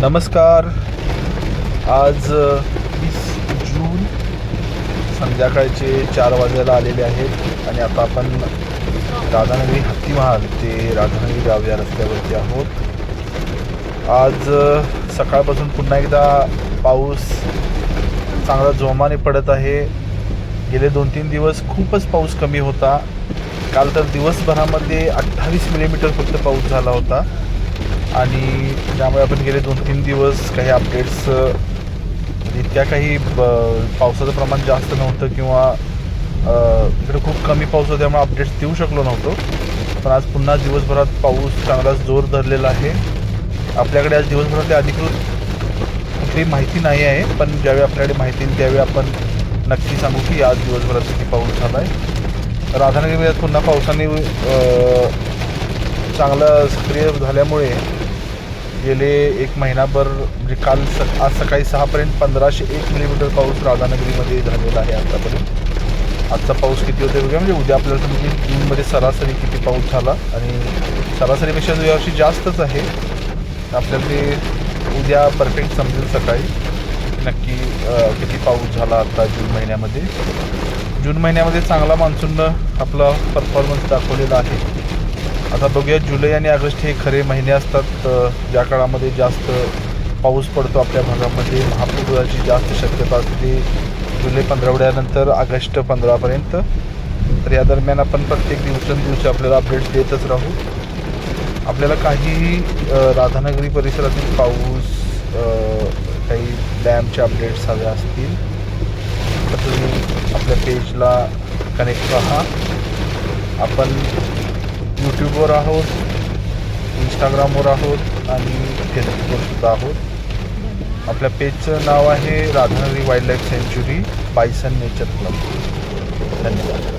नमस्कार. आज वीस जून संध्याकाळचे चार वाजायला आलेले आहेत आणि आता आपण राधानगरी हत्ती महाल ते राधानगरी गाव या रस्त्यावरती आहोत. आज सकाळपासून पुन्हा एकदा पाऊस चांगला जोमाने पडत आहे. गेले दोन तीन दिवस खूपच पाऊस कमी होता. काल तर दिवसभरामध्ये अठ्ठावीस मिलीमीटर फक्त पाऊस झाला होता. आणि त्यामुळे आपण गेले दोन तीन दिवस काही अपडेट्स इतक्या काही ब- पावसाचं प्रमाण जास्त नव्हतं किंवा इकडे खूप कमी पाऊस होता त्यामुळे अपडेट्स देऊ शकलो नव्हतो. पण आज पुन्हा दिवसभरात पाऊस चांगलाच जोर धरलेला आहे. आपल्याकडे आज दिवसभरातली अधिकृत कुठली माहिती नाही आहे पण ज्यावेळी आपल्याकडे माहिती येईल त्यावेळी आपण नक्की सांगू की आज दिवसभरात किती पाऊस झाला आहे राधानगरी पुन्हा पावसाने चांगलं चांगला सक्रिय झाल्यामुळे गेले एक महिनाभर म्हणजे काल स आज सकाळी सहापर्यंत पंधराशे एक मिलीमीटर पाऊस राधानगरीमध्ये झालेला आहे आत्तापर्यंत आजचा पाऊस किती होते वगैरे म्हणजे उद्या आपल्याला समजेल जूनमध्ये सरासरी किती पाऊस झाला आणि सरासरीपेक्षा यावर्षी जास्तच आहे. आपल्याला ते उद्या परफेक्ट समजेल सकाळी. नक्की किती पाऊस झाला आता जून महिन्यामध्ये. जून महिन्यामध्ये चांगला मान्सूननं आपला परफॉर्मन्स दाखवलेला आहे. आता बघूया जुलै आणि ऑगस्ट हे खरे महिने असतात. ज्या काळामध्ये जास्त पाऊस पडतो आपल्या भागामध्ये महापुराची जास्त शक्यता असते जुलै पंधरावड्यानंतर ऑगस्ट पंधरापर्यंत तर या दरम्यान आपण प्रत्येक दिवसेंदिवशी आपल्याला अपडेट्स देतच राहू. आपल्याला काही राधानगरी परिसरातील पाऊस काही डॅमचे अपडेट्स हवे असतील तर तुम्ही आपल्या पेजला कनेक्ट राहा. आपण यूट्यूबवर आहोत इंस्टाग्रामवर आहोत आणि फेसबुकवर सुद्धा आहोत. आपल्या पेजचं नाव आहे Radhanagari wildlife sanctuary bison nature club धन्यवाद.